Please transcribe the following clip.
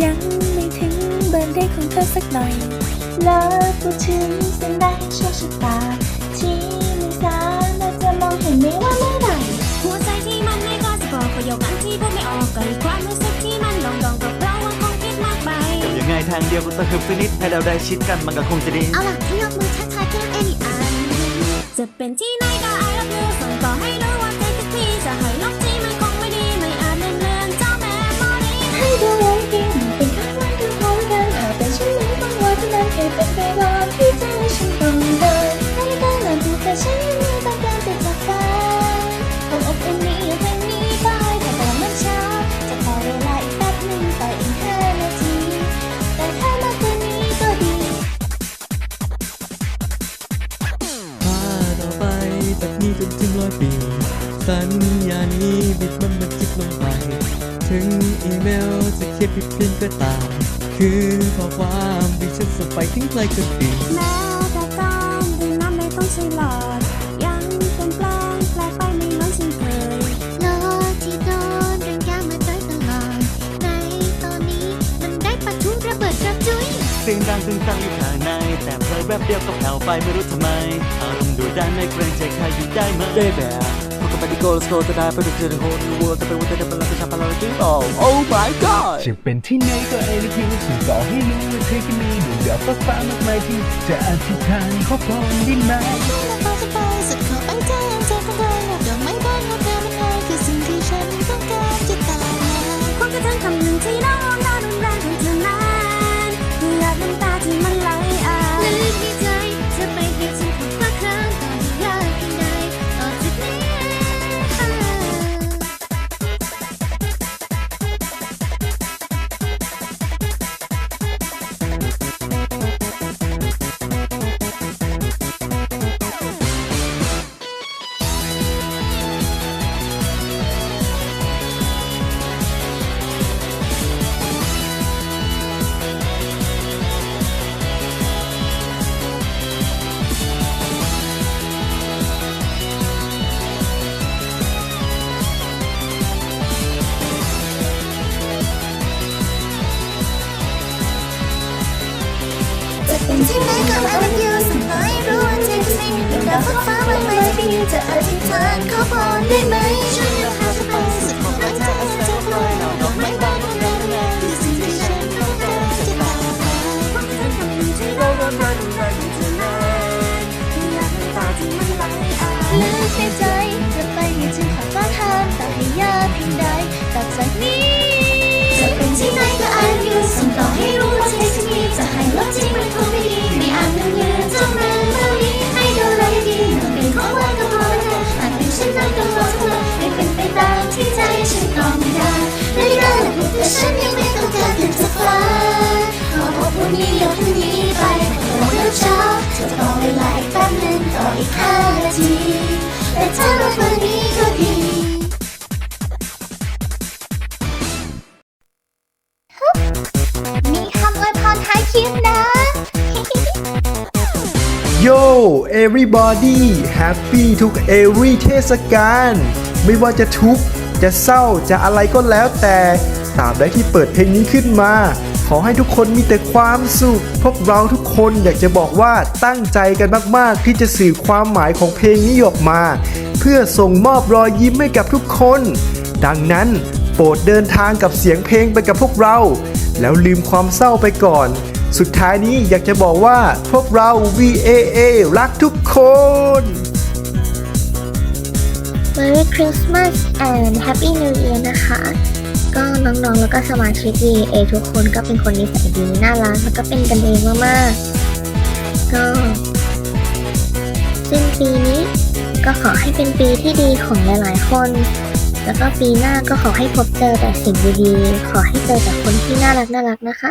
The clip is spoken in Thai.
ยังไม่ถึงเบอร์ได้ของเธอสักหน่อย แล้วพูดถึงเส้นได้โชคชะตา ที่ไม่สามารถจะมองเห็นไม่ว่าเมื่อไหร่หัวใจที่มันไม่กล้าจะบอกขอยกอันที่พูดไม่ออกกัอีความรู้สึกที่มันลองดองกับเราว่าคงผิดมากไปยังไงทางเดียวก็ต้องคืนฟินิดให้เราได้ชิดกันมันก็คงจะดีเอาล่ะที่ยกมือช้ายเพื่อนเอ็นอันจะเป็นที่ไหนก็ไอรับรู้ส่งต่อ ร้อยปี สัญญานี้บิดมันมันทึกลงไป ถึงอีเมลจะเขียนผิดเพียนก็ตาม คือข้อความที่ฉันส่งไปถึงใครก็ดี สียงดังตึงตังอยู่ข้างใน แต่เพลยแวบเดียวก็แผ่วไปไม่รู้ทำไม อารมณ์ดูด้านไม่เกรงใจใครอยู่ได้ไหม Baby พวกกับไปที่ go let's go จะได้ไปถึงเจอในโฮลเวิลด์จะเป็นวันเดียวเป็นเราจะทำอะไรที่โอ้ Oh my god จะเป็นที่ไหนก็เอลิคิวสิ่งต่อให้รู้ว่าเธอจะมีดวงดาวฟ้าฟ้ามากมายที่จะอธิษฐานขอพรได้ไหม จะอธิษฐานขอพรได้ไหม Yo everybody happy ทุก every เทศกาลไม่ว่าจะทุกข์จะเศร้าจะอะไรก็แล้วแต่ตาบใดที่เปิดเพลงนี้ขึ้นมา ขอให้ทุกคนมีแต่ความสุข พวกเราทุกคนอยากจะบอกว่าตั้งใจกันมากๆ ที่จะสื่อความหมายของเพลงนี้ออกมา เพื่อส่งมอบรอยยิ้มให้กับทุกคน ดังนั้นโปรดเดินทางกับเสียงเพลงไปกับพวกเรา แล้วลืมความเศร้าไปก่อน สุดท้ายนี้อยากจะบอกว่าพวกเรา VAA รักทุกคน Merry Christmas and Happy New Year นะคะ ก็น้องๆ แล้วก็สมาชิก VA ทุกคนก็เป็นคนนิสัยดีน่ารัก แล้วก็เป็นกันเองมากๆ ก็สิ้นปีนี้ก็ขอให้เป็นปีที่ดีของหลายๆ คน แล้วก็ปีหน้าก็ขอให้พบเจอแต่สิ่งดีๆ ขอให้เจอแต่คนที่น่ารักน่ารักนะคะ